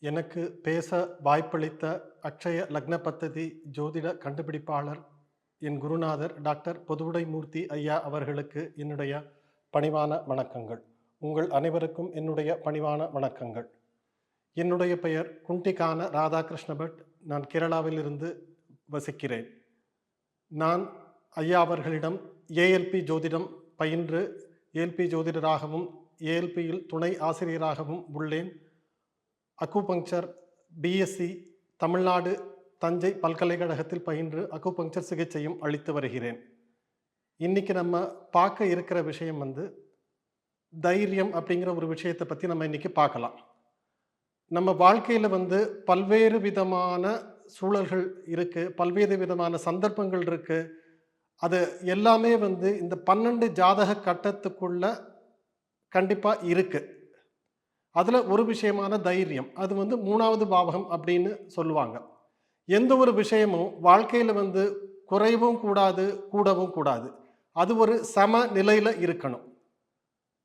எனக்கு பேச வாய்ப்பளித்த அக்ஷய லக்ன பத்ததி ஜோதிட கண்டுபிடிப்பாளர் என் குருநாதர் டாக்டர் பொதுவுடைமூர்த்தி ஐயா அவர்களுக்கு என்னுடைய பணிவான வணக்கங்கள். உங்கள் அனைவருக்கும் என்னுடைய பணிவான வணக்கங்கள். என்னுடைய பெயர் குண்டிகான ராதாகிருஷ்ண பட் நான் கேரளாவிலிருந்து வசிக்கிறேன். நான் ஐயா அவர்களிடம் ஏஎல்பி ஜோதிடம் பயின்று ஏஎல்பி ஜோதிடராகவும் ஏஎல்பியில் துணை ஆசிரியராகவும் உள்ளேன். அக்குபங்க்சர் பிஎஸ்சி தமிழ்நாடு தஞ்சை பல்கலைக்கழகத்தில் பயின்று அக்குபங்க்சர் சிகிச்சையும் அளித்து வருகிறேன் இன்னைக்கு நம்ம பார்க்க இருக்கிற விஷயம் வந்து தைரியம் அப்படிங்கிற ஒரு விஷயத்தை பற்றி நம்ம இன்றைக்கி பார்க்கலாம் நம்ம வாழ்க்கையில் வந்து பல்வேறு விதமான சூழல்கள் இருக்குது பல்வேறு விதமான சந்தர்ப்பங்கள் இருக்குது அது எல்லாமே வந்து இந்த பன்னெண்டு ஜாதக கட்டத்துக்குள்ள கண்டிப்பாக இருக்குது அதில் ஒரு விஷயமான தைரியம். அது வந்து மூணாவது பாவகம் அப்படின்னு சொல்லுவாங்க. எந்த ஒரு விஷயமும் வாழ்க்கையில் வந்து குறைவும் கூடாது கூடவும் கூடாது. அது ஒரு சம நிலையில் இருக்கணும்.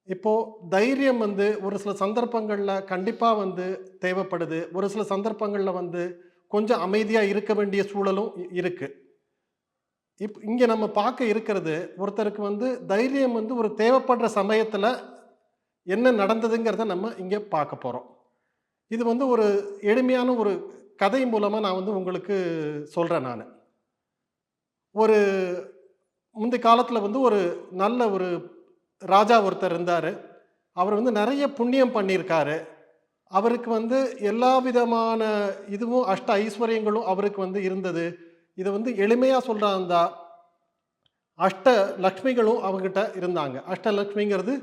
இப்போது தைரியம் வந்து ஒரு சில சந்தர்ப்பங்களில் கண்டிப்பாக வந்து தேவைப்படுது. ஒரு சில சந்தர்ப்பங்களில் வந்து கொஞ்சம் அமைதியாக இருக்க வேண்டிய சூழலும் இருக்குது இப் இங்கே நம்ம பார்க்க இருக்கிறது ஒருத்தருக்கு வந்து தைரியம் வந்து ஒரு தேவைப்படுற சமயத்தில் என்ன நடந்ததுங்கிறத நம்ம இங்கே பார்க்க போகிறோம் இது வந்து ஒரு எளிமையான ஒரு கதை மூலமாக நான் வந்து உங்களுக்கு சொல்கிறேன் நான். ஒரு முந்தைய காலத்தில் வந்து ஒரு நல்ல ஒரு ராஜா ஒருத்தர் இருந்தார். அவர் வந்து நிறைய புண்ணியம் பண்ணியிருக்காரு. அவருக்கு வந்து எல்லா விதமான இதுவும் அஷ்ட ஐஸ்வர்யங்களும் அவருக்கு வந்து இருந்தது. இதை வந்து எளிமையாக சொல்கிறாந்தா அஷ்ட லக்ஷ்மிகளும் அவங்ககிட்ட இருந்தாங்க. அஷ்டலக்ஷ்மிங்கிறது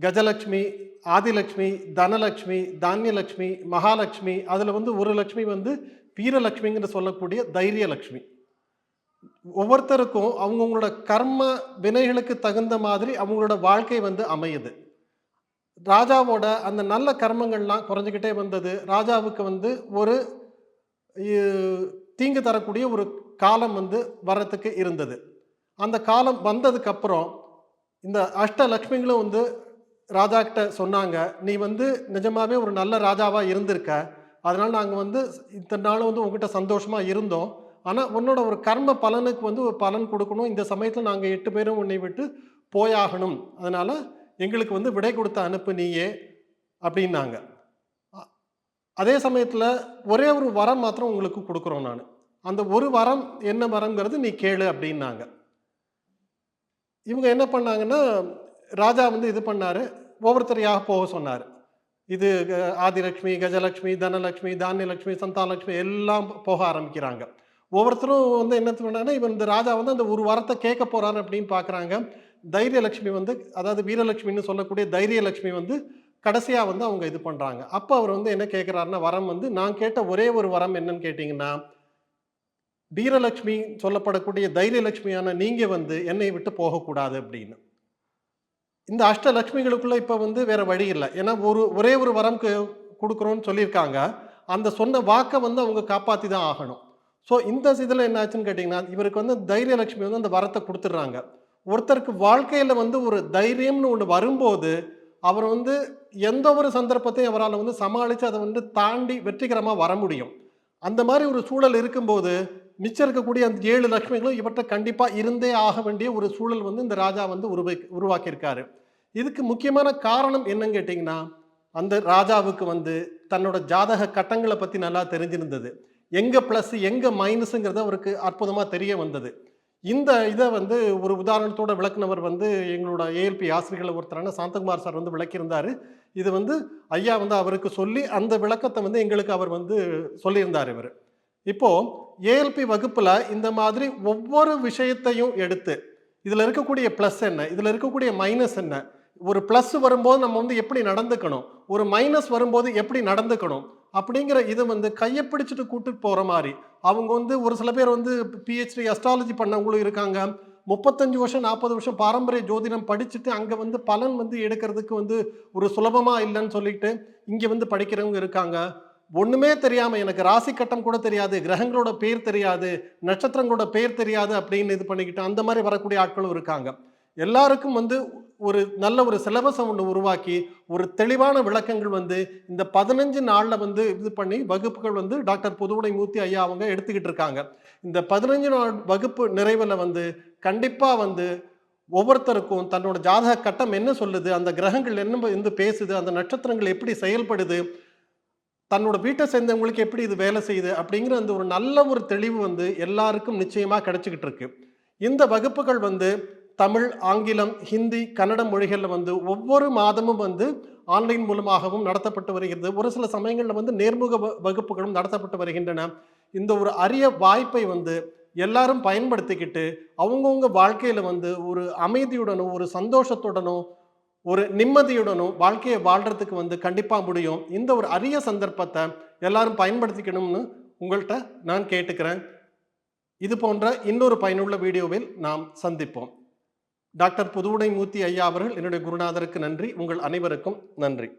கஜலட்சுமி ஆதிலக்ஷ்மி தனலக்ஷ்மி தானியலக்ஷ்மி மகாலட்சுமி அதில் வந்து ஒரு லக்ஷ்மி வந்து வீரலக்ஷ்மிங்கிற சொல்லக்கூடிய தைரியலக்ஷ்மி ஒவ்வொருத்தருக்கும் அவங்கவுங்களோட கர்ம வினைகளுக்கு தகுந்த மாதிரி அவங்களோட வாழ்க்கை வந்து அமையுது. ராஜாவோட அந்த நல்ல கர்மங்கள்லாம் குறைஞ்சிக்கிட்டே வந்தது. ராஜாவுக்கு வந்து ஒரு தீங்கு தரக்கூடிய ஒரு காலம் வந்து வர்றதுக்கு இருந்தது. அந்த காலம் வந்ததுக்கப்புறம் இந்த அஷ்டலக்ஷ்மிகளும் வந்து ராஜா கிட்ட சொன்னாங்க நீ வந்து நிஜமாவே ஒரு நல்ல ராஜாவாக இருந்திருக்க. அதனால் நாங்கள் வந்து இத்தனை நாள் வந்து உங்ககிட்ட சந்தோஷமாக இருந்தோம். ஆனால் உன்னோட ஒரு கர்ம பலனுக்கு வந்து ஒரு பலன் கொடுக்கணும். இந்த சமயத்தில் நாங்கள் எட்டு பேரும் உன்னை விட்டு போயாகணும். அதனால் எங்களுக்கு வந்து விடை கொடுத்த அனுப்பு நீயே அப்படின்னாங்க. அதே சமயத்தில் ஒரே ஒரு வரம் மாத்திரம் உங்களுக்கு கொடுக்குறோம் நான். அந்த ஒரு வரம் என்ன வரங்கிறது நீ கேளு அப்படின்னாங்க. இவங்க என்ன பண்ணாங்கன்னா ராஜா வந்து இது பண்ணார். ஒவ்வொருத்தரையாக போக சொன்னார். இது ஆதிலட்சுமி கஜலட்சுமி தனலட்சுமி தானியலட்சுமி தானியலக்ஷ்மி எல்லாம் போக ஆரம்பிக்கிறாங்க. ஒவ்வொருத்தரும் வந்து என்ன பண்ணாங்கன்னா இவன் இந்த ராஜா வந்து அந்த ஒரு வாரத்தை கேட்க போறாரு அப்படின்னு பார்க்குறாங்க. தைரியலக்ஷ்மி வந்து அதாவது வீரலட்சுமின்னு சொல்லக்கூடிய தைரியலட்சுமி வந்து கடைசியாக வந்து அவங்க இது பண்ணுறாங்க அப்போ அவர் வந்து என்ன கேட்குறாருன்னா வரம் வந்து நான் கேட்ட ஒரே ஒரு வரம் என்னன்னு கேட்டிங்கன்னா வீரலட்சுமி சொல்லப்படக்கூடிய தைரியலட்சுமியான நீங்கள் வந்து என்னை விட்டு போகக்கூடாது அப்படின்னு. இந்த அஷ்டலக்ஷ்மிகளுக்குள்ளே இப்போ வந்து வேறு வழி இல்லை. ஏன்னா ஒரு ஒரே ஒரு வரம் கொடுக்குறோன்னு சொல்லியிருக்காங்க. அந்த சொன்ன வாக்கை வந்து அவங்க காப்பாற்றி தான் ஆகணும். ஸோ இந்த இதில் என்ன ஆச்சுன்னு கேட்டிங்கன்னா இவருக்கு வந்து தைரியலட்சுமி வந்து அந்த வரத்தை கொடுத்துட்றாங்க. ஒருத்தருக்கு வாழ்க்கையில் வந்து ஒரு தைரியம்னு ஒன்று வரும்போது அவர் வந்து எந்த ஒரு சந்தர்ப்பத்தையும் அவரால் வந்து சமாளித்து அதை வந்து தாண்டி வெற்றிகரமாக வர முடியும். அந்த மாதிரி ஒரு சூழல் இருக்கும்போது மிச்சம் இருக்கக்கூடிய அந்த ஏழு லட்சுமிகளும் இவற்றை கண்டிப்பாக இருந்தே ஆக வேண்டிய ஒரு சூழல் வந்து இந்த ராஜா வந்து உருவை உருவாக்கியிருக்காரு. இதுக்கு முக்கியமான காரணம் என்னன்னு கேட்டிங்கன்னா அந்த ராஜாவுக்கு வந்து தன்னோட ஜாதக கட்டங்களை பற்றி நல்லா தெரிஞ்சிருந்தது. எங்கே ப்ளஸ் எங்கே மைனஸுங்கிறது அவருக்கு அற்புதமாக தெரிய வந்தது. இந்த இதை வந்து ஒரு உதாரணத்தோட விளக்குனவர் வந்து எங்களோட ஏஎல்பி ஆசிரியர்களை ஒருத்தரான சாந்தகுமார் சார் வந்து விளக்கியிருந்தார். இது வந்து ஐயா வந்து அவருக்கு சொல்லி அந்த விளக்கத்தை வந்து எங்களுக்கு அவர் வந்து சொல்லியிருந்தார் இவர். இப்போது ஏஎல்பி வகுப்பில் இந்த மாதிரி ஒவ்வொரு விஷயத்தையும் எடுத்து இதில் இருக்கக்கூடிய ப்ளஸ் என்ன இதில் இருக்கக்கூடிய மைனஸ் என்ன ஒரு ப்ளஸ் வரும்போது நம்ம வந்து எப்படி நடந்துக்கணும் ஒரு மைனஸ் வரும்போது எப்படி நடந்துக்கணும் அப்படிங்கிற இது வந்து கையை பிடிச்சிட்டு கூட்டிட்டு போகிற மாதிரி அவங்க வந்து ஒரு சில பேர் வந்து பிஹெச்டி அஸ்ட்ராலஜி பண்ணவங்களும் இருக்காங்க. முப்பத்தஞ்சு வருஷம் நாற்பது வருஷம் பாரம்பரிய ஜோதிடம் படிச்சுட்டு அங்கே வந்து பலன் வந்து எடுக்கிறதுக்கு வந்து ஒரு சுலபமாக இல்லைன்னு சொல்லிட்டு இங்கே வந்து படிக்கிறவங்க இருக்காங்க. ஒன்றுமே தெரியாமல் எனக்கு ராசி கட்டம் கூட தெரியாது கிரகங்களோட பேர் தெரியாது நட்சத்திரங்களோட பேர் தெரியாது அப்படின்னு இது பண்ணிக்கிட்டு அந்த மாதிரி வரக்கூடிய ஆட்களும் இருக்காங்க. எல்லாருக்கும் வந்து ஒரு நல்ல ஒரு சிலபஸை ஒன்று உருவாக்கி ஒரு தெளிவான விளக்கங்கள் வந்து இந்த பதினஞ்சு நாளில் வந்து இது பண்ணி வகுப்புகள் வந்து டாக்டர் புதுவுடை மூர்த்தி ஐயா அவங்க எடுத்துக்கிட்டு இருக்காங்க. இந்த பதினஞ்சு நாள் வகுப்பு நிறைவில் வந்து கண்டிப்பாக வந்து ஒவ்வொருத்தருக்கும் தன்னோட ஜாதக கட்டம் என்ன சொல்லுது அந்த கிரகங்கள் என்ன வந்து பேசுது அந்த நட்சத்திரங்கள் எப்படி செயல்படுது தன்னோட வீட்டை சேர்ந்தவங்களுக்கு எப்படி இது வேலை செய்யுது அப்படிங்கிற அந்த ஒரு நல்ல ஒரு தெளிவு வந்து எல்லாருக்கும் நிச்சயமாக கிடைச்சிக்கிட்டு இருக்கு. இந்த வகுப்புகள் வந்து தமிழ் ஆங்கிலம் ஹிந்தி கன்னட மொழிகளில் வந்து ஒவ்வொரு மாதமும் வந்து ஆன்லைன் மூலமாகவும் நடத்தப்பட்டு வருகிறது. ஒரு சில சமயங்களில் வந்து நேர்முக வகுப்புகளும் நடத்தப்பட்டு வருகின்றன. இந்த ஒரு அரிய வாய்ப்பை வந்து எல்லாரும் பயன்படுத்திக்கிட்டு அவங்கவுங்க வாழ்க்கையில் வந்து ஒரு அமைதியுடனும் ஒரு சந்தோஷத்துடனும் ஒரு நிம்மதியுடனும் வாழ்க்கையை வாழ்கிறதுக்கு வந்து கண்டிப்பாக முடியும். இந்த ஒரு அரிய சந்தர்ப்பத்தை எல்லாரும் பயன்படுத்திக்கணும்னு உங்கள்கிட்ட நான் கேட்டுக்கிறேன். இது போன்ற இன்னொரு பயனுள்ள வீடியோவில் நாம் சந்திப்போம். டாக்டர் புதுவுடை மூர்த்தி ஐயா அவர்கள் என்னுடைய குருநாதருக்கு நன்றி. உங்கள் அனைவருக்கும் நன்றி.